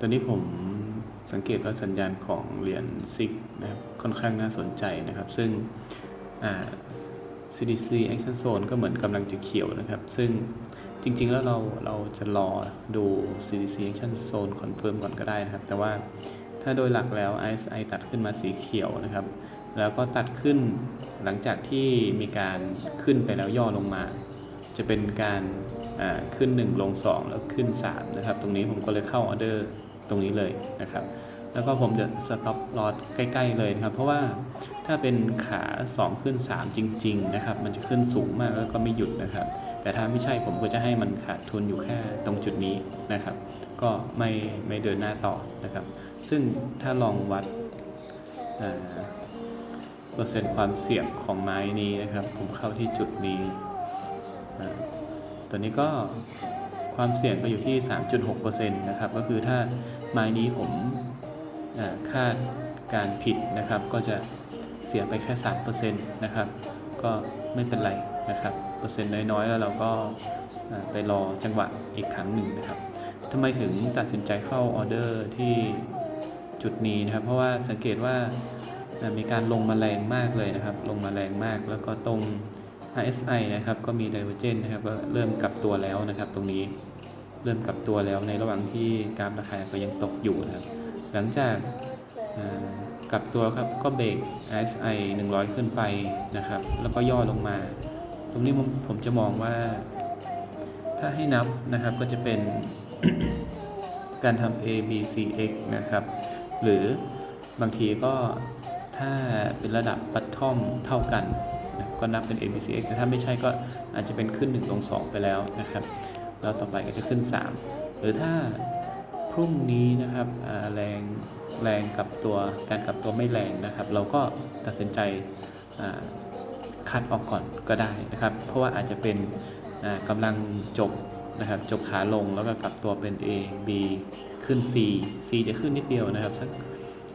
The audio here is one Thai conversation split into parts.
ตอนนี้ผมสังเกตว่าสัญญาณของเหรียญซิกนะครับค่อนข้างน่าสนใจนะครับ ซึ่ง CDC Action Zone ก็เหมือนกำลังจะเขียวนะครับ ซึ่งจริงๆแล้วเราเราจะรอดู CDC Action Zone Confirm ก่อนก็ได้นะครับ แต่ว่าถ้าโดยหลักแล้ว RSI ตัดขึ้นมาสีเขียวนะครับ แล้วก็ตัดขึ้นหลังจากที่มีการขึ้นไปแล้วย่อลงมา จะเป็นการขึ้น 1 ลง 2 แล้วขึ้น 3 นะครับ ตรงนี้ผมก็เลยเข้าออเดอร์ ตรงนี้เลยนะครับ แล้วก็ผมจะสต็อปลอสใกล้ ๆ เลยนะครับ เพราะว่าถ้าเป็นขา 2 ขึ้น 3 จริง ๆ นะครับ มันจะขึ้นสูงมากแล้วก็ไม่หยุดนะครับ แต่ถ้าไม่ใช่ผมก็จะให้มันขาดทุนอยู่แค่ตรงจุดนี้นะครับ ก็ไม่ไม่เดินหน้าต่อนะครับ ซึ่งถ้าลองวัดเปอร์เซ็นต์ความเสี่ยงของไม้นี้นะครับ ผมเข้าที่จุดนี้ตัวนี้ก็ ความเสี่ยงก็อยู่ที่ 3.6%นะครับ ก็คือถ้าไม้นี้ผมคาดการผิดนะครับ ก็จะเสียไปแค่ 3%นะครับ ก็ไม่เป็นไรนะครับ เปอร์เซ็นต์น้อยๆ แล้วเราก็ไปรอจังหวะอีกครั้งหนึ่งนะครับทำไมถึงตัดสินใจเข้าออเดอร์ที่จุดนี้นะครับ เพราะว่าสังเกตว่ามีการลงมาแรงมากเลยนะครับ ลงมาแรงมากแล้วก็ตรง RSI นะครับก็มี Divergence นะครับก็เริ่มกลับตัวแล้วนะครับ ตรงนี้เริ่มกลับตัวแล้วในระหว่างที่กราฟราคาก็ยังตกอยู่นะครับ หลังจากกลับตัวครับก็เบรก RSI 100 ขึ้นไปนะครับ แล้วก็ย่อลงมา ตรงนี้ผมจะมองว่า ถ้าให้นับนะครับก็จะเป็นการทำ A B C X นะครับ หรือบางทีก็ถ้าเป็นระดับปัตทอมเท่ากัน ก็นับเป็น A B C X แต่ถ้าไม่ใช่ก็อาจจะเป็นขึ้น 1 ลง 2 ไปแล้วนะครับ แล้วต่อไปก็จะขึ้น 3 หรือถ้าพรุ่งนี้นะครับแรงแรงกับตัวการกลับตัวไม่แรงนะครับ เราก็ตัดสินใจคัดออกก่อนก็ได้นะครับ เพราะว่าอาจจะเป็นอ่ากำลังจบนะครับจบขาลงแล้วก็กลับตัวเป็น A B ขึ้น C C จะขึ้นนิดเดียวนะครับสัก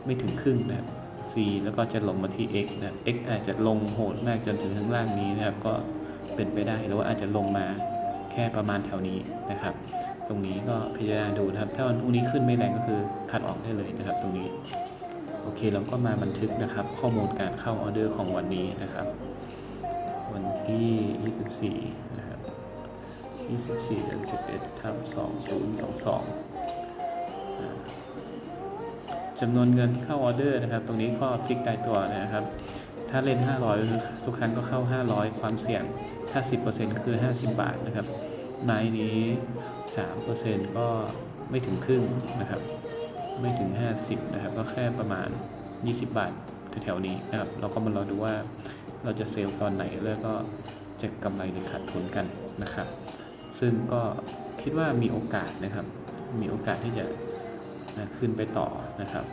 ไม่ถึงครึ่งนะครับ C แล้วก็จะลงมาที่ X นะ X อาจจะลงโหดมากจนถึงข้างล่างนี้นะครับ ก็เป็นไปได้หรือว่าอาจจะลงมาแค่ประมาณแถวนี้นะครับ ตรงนี้ก็พิจารณาดูนะครับ ถ้าวันพรุ่งนี้ขึ้นไม่แรงก็คือคัดออกได้เลยนะครับ ตรงนี้ โอเคเราก็มาบันทึกนะครับ ข้อมูลการเข้าออเดอร์ของวันนี้นะครับ วันที่ 24 นะครับ 24เดือน11ทับ2022 จำนวนเงินที่เข้าออเดอร์นะครับ ตรงนี้ก็พลิกตายตัวนะครับ ถ้าเล่น 500 ทุกครั้งก็เข้า 500 ความเสี่ยง ถ้า 10%คือ 50 บาทนะครับไม้นี้ 3%ก็ไม่ถึงครึ่งนะครับ ไม่ถึง 50 นะครับ ก็แค่ประมาณ 20 บาทแถวๆนี้นะครับ เราก็มารอดูว่าเราจะเซลล์ตอนไหนแล้วก็จะกำไรหรือขาดทุนกันนะครับ ซึ่งก็คิดว่ามีโอกาสนะครับ มีโอกาสที่จะ นะขึ้นไปต่อนะครับ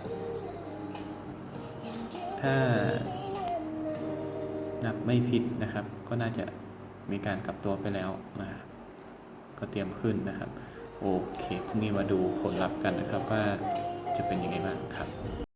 ถ้านับไม่ผิดนะครับ ก็น่าจะมีการกลับตัวไปแล้วนะก็เตรียมขึ้นนะครับ โอเคพรุ่งนี้มาดูผลลัพธ์กันนะครับว่าจะเป็นยังไงบ้างครับ